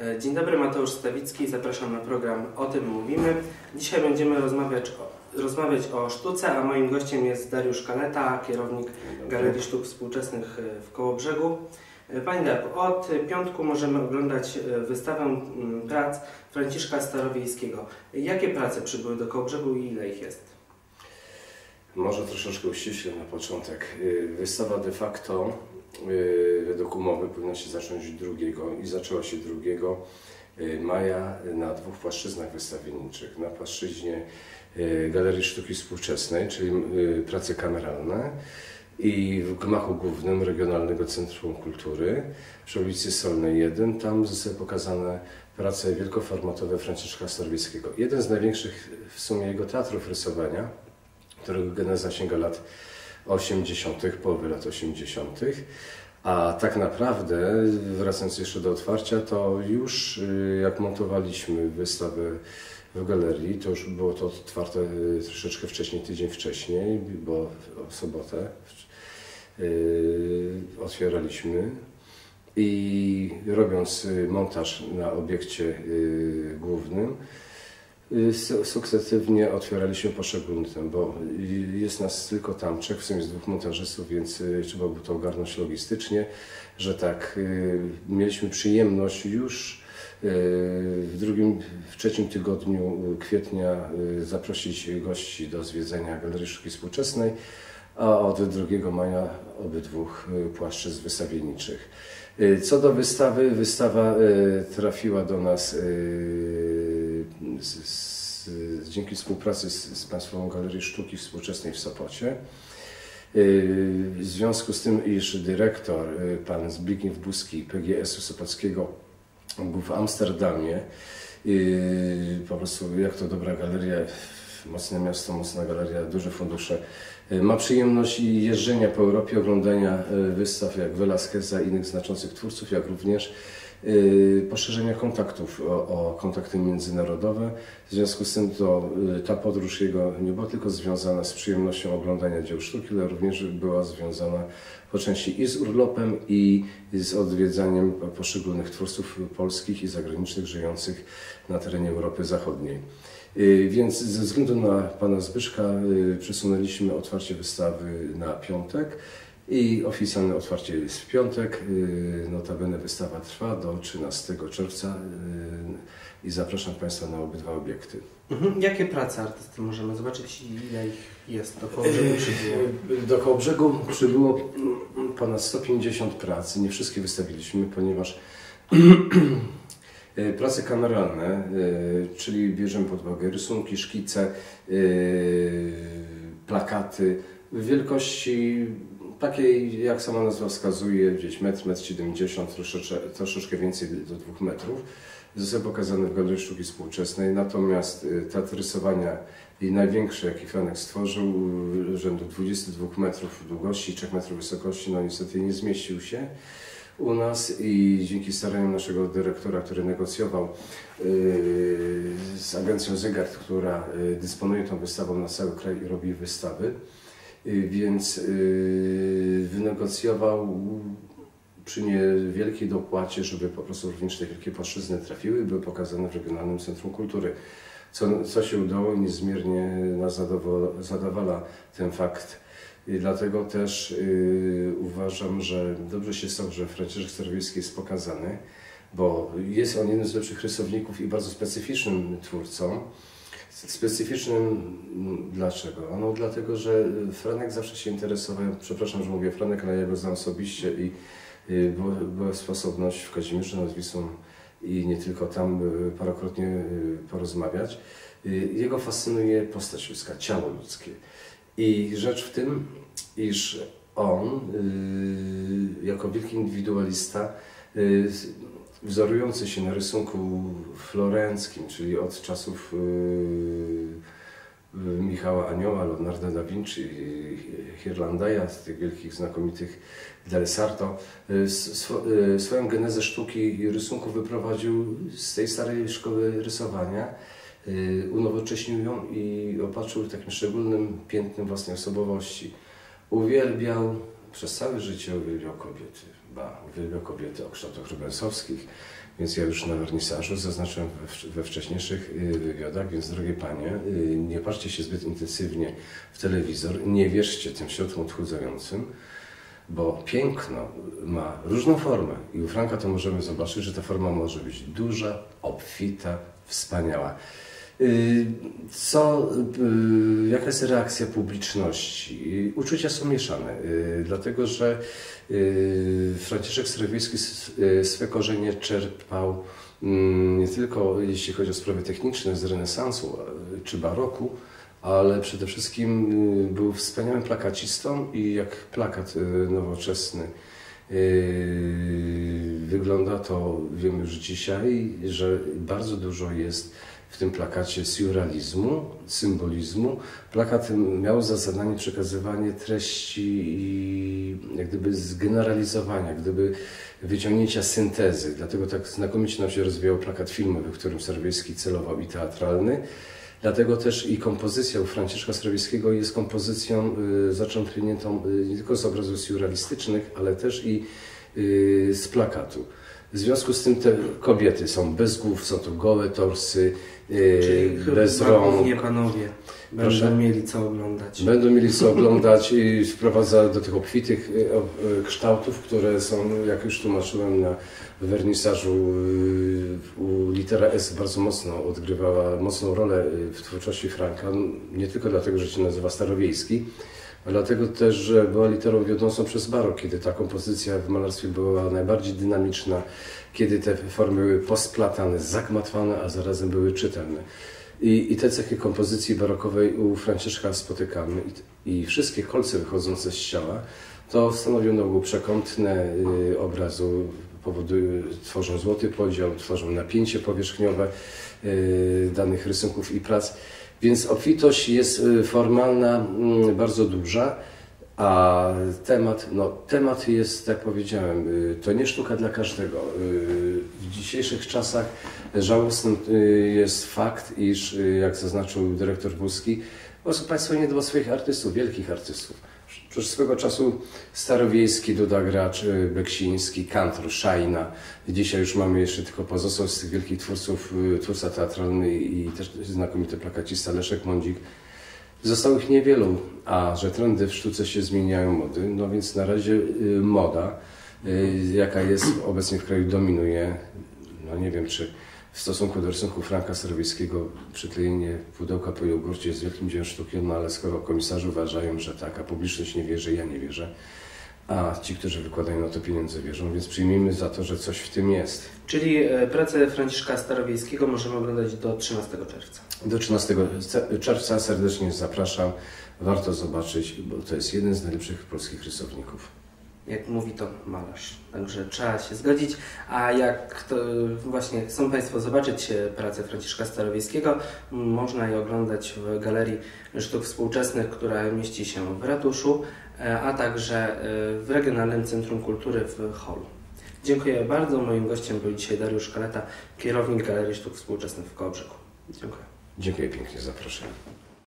E, Dzień dobry, Mateusz Stawicki. Zapraszam na program O tym mówimy. Dzisiaj będziemy rozmawiać o, rozmawiać o sztuce, a moim gościem jest Dariusz Kaleta, kierownik Galerii Sztuk Współczesnych e, w Kołobrzegu. E, Panie Darku, od piątku możemy oglądać wystawę prac Franciszka Starowiejskiego. Jakie prace przybyły do Kołobrzegu i ile ich jest? Może troszeczkę uściślę na początek. Wystawa de facto według umowy powinna się zacząć drugiego i zaczęła się 2 y, maja na dwóch płaszczyznach wystawienniczych. Na płaszczyźnie y, Galerii Sztuki Współczesnej, czyli y, prace kameralne i w gmachu głównym Regionalnego Centrum Kultury przy ulicy Solnej 1. Tam zostały pokazane prace wielkoformatowe Franciszka Starowiejskiego. Jeden z największych w sumie jego teatrów rysowania, którego geneza sięga lat 80., połowy lat 80., a tak naprawdę, wracając jeszcze do otwarcia, to już y, jak montowaliśmy wystawę w galerii, to już było to otwarte y, troszeczkę wcześniej, tydzień wcześniej, bo w sobotę y, otwieraliśmy i robiąc montaż na obiekcie głównym, sukcesywnie otwieraliśmy poszczególne, bo y, jest nas tylko tam trzech, w sumie z dwóch montażystów, więc y, trzeba było to ogarnąć logistycznie, że tak, y, mieliśmy przyjemność już y, w drugim, w trzecim tygodniu kwietnia y, zaprosić gości do zwiedzenia Galerii Sztuki Współczesnej, a od 2 maja obydwu y, płaszczyzn wystawienniczych. Y, Co do wystawy, wystawa y, trafiła do nas y, z, z, dzięki współpracy z, z Państwową Galerią Sztuki Współczesnej w Sopocie. Y, W związku z tym, iż dyrektor, y, pan Zbigniew Buski PGS-u Sopockiego był w Amsterdamie, y, po prostu jak to dobra galeria, mocne miasto, mocna galeria, duże fundusze, ma przyjemność jeżdżenia po Europie, oglądania wystaw jak Velasqueza i innych znaczących twórców, jak również poszerzenia kontaktów o, o kontakty międzynarodowe. W związku z tym to y, ta podróż jego nie była tylko związana z przyjemnością oglądania dzieł sztuki, ale również była związana po części i z urlopem, i z odwiedzaniem poszczególnych twórców polskich i zagranicznych żyjących na terenie Europy Zachodniej. Y, Więc ze względu na pana Zbyszka y, przesunęliśmy otwarcie wystawy na piątek i oficjalne otwarcie jest w piątek. Y, Notabene wystawa trwa do 13 czerwca y, i zapraszam Państwa na obydwa obiekty. Mhm. Jakie prace artysty możemy zobaczyć i ile ich jest do Kołobrzegu przybyło? Y, Do Kołobrzegu przybyło mm, ponad 150 prac. Nie wszystkie wystawiliśmy, ponieważ prace kameralne, czyli bierzemy pod uwagę rysunki, szkice, plakaty w wielkości takiej, jak sama nazwa wskazuje, gdzieś metr, metr 70, troszeczkę, troszeczkę więcej do 2 metrów. Zostały pokazane w Galerii Sztuki Współczesnej, natomiast y, teatr rysowania i największy, jaki Franek stworzył, y, rzędu 22 metrów długości i 3 metrów wysokości, no niestety nie zmieścił się u nas i dzięki staraniom naszego dyrektora, który negocjował yy, z agencją Zygart, która dysponuje tą wystawą na cały kraj i robi wystawy, więc yy, wynegocjował przy niewielkiej dopłacie, żeby po prostu również te wielkie płaszczyzny trafiły i były pokazane w Regionalnym Centrum Kultury. Co, co się udało i niezmiernie nas zadowala ten fakt. I dlatego też y, uważam, że dobrze się stało, że Franciszek Starowiejski jest pokazany, bo jest on jednym z lepszych rysowników i bardzo specyficznym twórcą. Specyficznym mm, dlaczego? No dlatego, że Franek zawsze się interesował, przepraszam, że mówię Franek, ale ja go znam osobiście i y, była, sposobność w Kazimierzu nad i nie tylko tam y, parokrotnie y, porozmawiać. Y, Jego fascynuje postać ludzka, ciało ludzkie. I rzecz w tym, iż on, y, jako wielki indywidualista, y, wzorujący się na rysunku florenckim, czyli od czasów y, y, Michała Anioła, Leonardo da Vinci, Hirlandaja, z tych wielkich, znakomitych Del Sarto, y, sw- swoją genezę sztuki i rysunku wyprowadził z tej starej szkoły rysowania unowocześnił ją i opatrzył takim szczególnym piętnem własnej osobowości. Uwielbiał, przez całe życie uwielbiał kobiety, ba, uwielbiał kobiety o kształtach rubensowskich, Więc ja już na wernisażu zaznaczyłem we, wcześniejszych y, wywiadach, więc drogie panie, y, nie patrzcie się zbyt intensywnie w telewizor, nie wierzcie tym środkom odchudzającym, bo piękno ma różną formę i u Franka to możemy zobaczyć, że ta forma może być duża, obfita, wspaniała. Y, Co, y, jaka jest reakcja publiczności? Uczucia są mieszane, y, dlatego że Franciszek Starowiejski swe korzenie czerpał mm, nie tylko jeśli chodzi o sprawy techniczne z renesansu czy baroku, ale przede wszystkim był wspaniałym plakacistą i jak plakat nowoczesny wygląda, to wiemy już dzisiaj, że bardzo dużo jest w tym plakacie surrealizmu, symbolizmu. Plakat miał za zadanie przekazywanie treści i jak gdyby zgeneralizowania, gdyby wyciągnięcia syntezy. Dlatego tak znakomicie nam się rozwijał plakat filmowy, w którym Serwiejski celował i teatralny. Dlatego też i kompozycja u Franciszka Strawieckiego jest kompozycją y, zaczerpniętą y, nie tylko z obrazów surrealistycznych, ale też i y, z plakatu. W związku z tym te kobiety są bez głów, są to gołe torsy, Czyli bez rąk. panowie Proszę? będą mieli co oglądać. Będą mieli co oglądać i wprowadza do tych obfitych o- y, kształtów, które są, jak już tłumaczyłem na wernisażu, litera S bardzo mocno odgrywała mocną rolę w twórczości Franka. Nie tylko dlatego, że się nazywa Starowiejski, dlatego też, że była literą wiodącą przez barok, kiedy ta kompozycja w malarstwie była najbardziej dynamiczna, kiedy te formy były posplatane, zagmatwane, a zarazem były czytelne. I, I te cechy kompozycji barokowej u Franciszka spotykamy i, i wszystkie kolce wychodzące z ciała to stanowią na ogół przekątne y, obrazu, powodują, tworzą złoty podział, tworzą napięcie powierzchniowe y, danych rysunków i prac. Więc obfitość jest y, formalna, mm, bardzo duża, a temat, no, temat jest, tak powiedziałem, y, to nie sztuka dla każdego. Y, W dzisiejszych czasach żałosnym y, jest fakt, iż, jak zaznaczył dyrektor Wózki, po prostu państwo nie dba o swoich artystów, wielkich artystów. Przecież swego czasu Starowiejski, Duda Gracz, y, Beksiński, Kantor, Szajna. Dzisiaj już mamy jeszcze tylko pozostał z tych wielkich twórców, y, twórca teatralny i też znakomity plakacista Leszek Mądzik. Zostało ich niewielu, a że trendy w sztuce się zmieniają mody, no więc na razie y, moda, jaka jest obecnie w kraju, dominuje. No nie wiem, czy w stosunku do rysunku Franka Starowiejskiego przyklejenie pudełka po jogurcie jest wielkim dziełem sztuki, no ale skoro komisarze uważają, że tak, a publiczność nie wierzy, ja nie wierzę, a ci, którzy wykładają na to pieniądze wierzą, więc przyjmijmy za to, że coś w tym jest. Czyli e, pracę Franciszka Starowiejskiego możemy oglądać do 13 czerwca. Do 13 ce- czerwca serdecznie zapraszam. Warto zobaczyć, bo to jest jeden z najlepszych polskich rysowników. Jak mówi to malarz. Także trzeba się zgodzić. A jak to właśnie chcą Państwo zobaczyć pracę Franciszka Starowiejskiego, można je oglądać w Galerii Sztuk Współczesnych, która mieści się w ratuszu, e, a także e, w Regionalnym Centrum Kultury w Holu. Dziękuję bardzo. Moim gościem był dzisiaj Dariusz Kaleta, kierownik Galerii Sztuk Współczesnych w Kołobrzegu. Dziękuję. Dziękuję pięknie za zaproszenie.